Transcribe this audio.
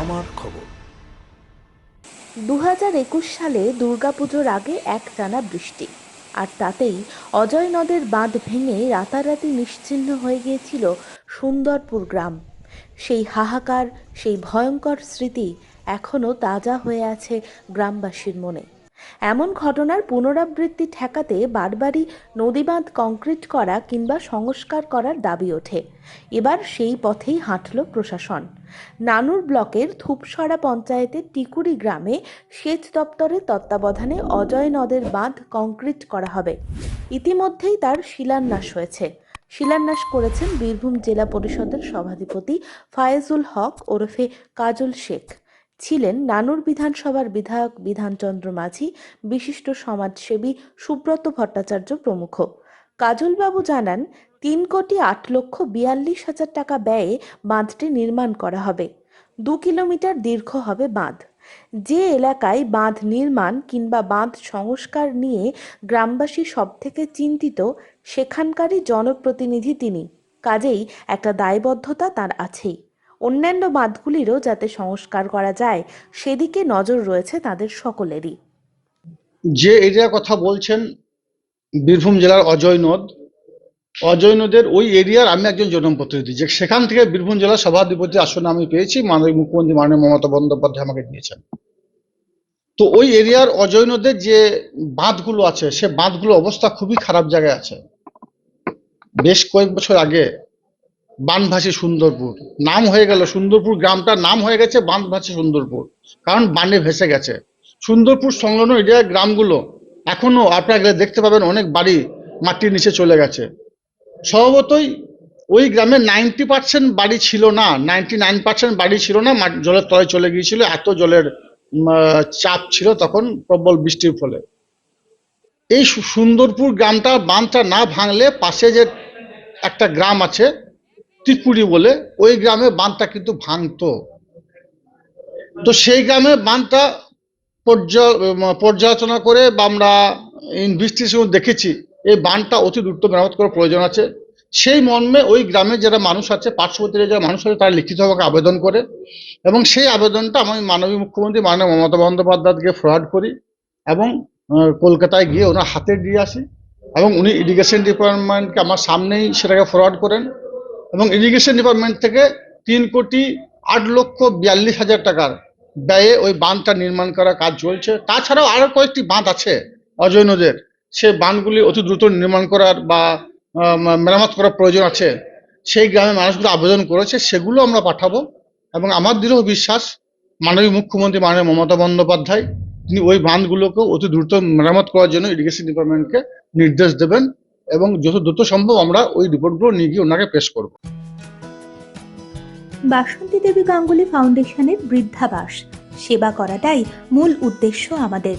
আমার খবর। দু হাজার একুশ সালে দুর্গাপুজোর আগে এক টানা বৃষ্টি, আর তাতেই অজয় নদের বাঁধ ভেঙে রাতারাতি নিশ্চিহ্ন হয়ে গিয়েছিল সুন্দরপুর গ্রাম। সেই হাহাকার, সেই ভয়ঙ্কর স্মৃতি এখনও তাজা হয়ে আছে গ্রামবাসীর মনে। এমন ঘটনার পুনরাবৃত্তি ঠেকাতে বারবারই নদীবাঁধ কংক্রিট করা কিংবা সংস্কার করার দাবি ওঠে। এবার সেই পথেই হাঁটল প্রশাসন। নানুর ব্লকের থুপসরা পঞ্চায়েতের টিকুরি গ্রামে সেচ দপ্তরের তত্ত্বাবধানে অজয় নদের বাঁধ কংক্রিট করা হবে। ইতিমধ্যেই তার শিলান্যাস হয়েছে। শিলান্যাস করেছেন বীরভূম জেলা পরিষদের সভাধিপতি ফায়েজুল হক ওরফে কাজল শেখ। ছিলেন নানুর বিধানসভার বিধায়ক বিধানচন্দ্র মাঝি, বিশিষ্ট সমাজসেবী সুব্রত ভট্টাচার্য প্রমুখ। কাজলবাবু জানান, তিন কোটি আট লক্ষ বিয়াল্লিশ হাজার টাকা ব্যয়ে বাঁধটি নির্মাণ করা হবে। দু কিলোমিটার দীর্ঘ হবে বাঁধ। যে এলাকায় বাঁধ নির্মাণ কিংবা বাঁধ সংস্কার নিয়ে গ্রামবাসী সব থেকে চিন্তিত, সেখানকারই জনপ্রতিনিধি তিনি। কাজেই একটা দায়বদ্ধতা তার আছেই। অন্যান্য বাঁধগুলিরও যাতে সংস্কার করা যায়, সেদিকে নজর রয়েছে তাদের সকলেরই। যে এরিয়ার কথা বলছেন বীরভূম জেলার অজয় নদ, অজয় নদের ওই এরিয়ার আমি একজন জনপ্রতিনিধি যে সেখান থেকে বীরভূম জেলার সভাধিপতি আসনে আমি পেয়েছি, মাননীয় মুখ্যমন্ত্রী মাননীয় মমতা বন্দ্যোপাধ্যায় আমাকে দিয়েছেন। তো ওই এরিয়ার অজয় নদের যে বাঁধগুলো আছে, সে বাঁধগুলো অবস্থা খুবই খারাপ জায়গায় আছে। বেশ কয়েক বছর আগে বানভাসী সুন্দরপুর। নাম হয়ে গেল সুন্দরপুর গ্রামটার নাম হয়ে গেছে বানভাসী সুন্দরপুর। কারণ বানে ভেসে গেছে। সুন্দরপুর সংলগ্ন এরিয়ার গ্রামগুলো, এখনও আপনারা দেখতে পাবেন অনেক বাড়ি মাটির নিচে চলে গেছে। স্বভাবতই ওই গ্রামে নাইনটি পার্সেন্ট বাড়ি ছিল না নাইনটি নাইন পার্সেন্ট বাড়ি ছিল না জলের তলায় চলে গিয়েছিল, এত জলের চাপ ছিল তখন প্রবল বৃষ্টির ফলে। এই সুন্দরপুর গ্রামটা বাঁধটা না ভাঙলে পাশে যে একটা গ্রাম আছে ত্রিপুরি বলে, ওই গ্রামে বাঁধটা কিন্তু ভাঙতো। তো সেই গ্রামে বাঁধটা পর্যা- পর্যালোচনা করে বা আমরা ইনভেস্টিগেশন দেখেছি, এই বাঁধটা অতি দ্রুত মেরামত করার প্রয়োজন আছে। সেই মর্মে ওই গ্রামে যারা মানুষ আছে, পার্শ্ববর্তী যারা মানুষ আছে, তারা লিখিতভাবে আবেদন করে এবং সেই আবেদনটা আমি মাননীয় মুখ্যমন্ত্রী মাননীয় মমতা বন্দ্যোপাধ্যায়কে ফরওয়ার্ড করি এবং কলকাতায় গিয়ে ওনার হাতে দিয়ে আসি এবং উনি ইরিগেশন ডিপার্টমেন্টকে আমার সামনেই সেটাকে ফরওয়ার্ড করেন। এবং ইরিগেশন ডিপার্টমেন্ট থেকে তিন কোটি আট লক্ষ বিয়াল্লিশ হাজার টাকার ব্যয়ে ওই বাঁধটা নির্মাণ করার কাজ চলছে। তাছাড়াও আরও কয়েকটি বাঁধ আছে অজয় নদের সে বাঁধগুলি অতি দ্রুত নির্মাণ করার বা মেরামত করার প্রয়োজন আছে। সেই গ্রামের মানুষগুলো আবেদন করেছে, সেগুলো আমরা পাঠাবো এবং আমার দৃঢ় বিশ্বাস, মাননীয় মুখ্যমন্ত্রী মাননীয় মমতা বন্দ্যোপাধ্যায়, তিনি ওই বাঁধগুলোকে অতি দ্রুত মেরামত করার জন্য ইরিগেশন ডিপার্টমেন্টকে নির্দেশ দেবেন। এবং যত দ্রুত সম্ভব আমরা ওই রিপোর্টগুলো নিয়ে গিয়ে ওনাকে পেশ করব। বাসন্তী দেবী গাঙ্গুলি ফাউন্ডেশনের বৃদ্ধাবাস। সেবা করাটাই মূল উদ্দেশ্য আমাদের।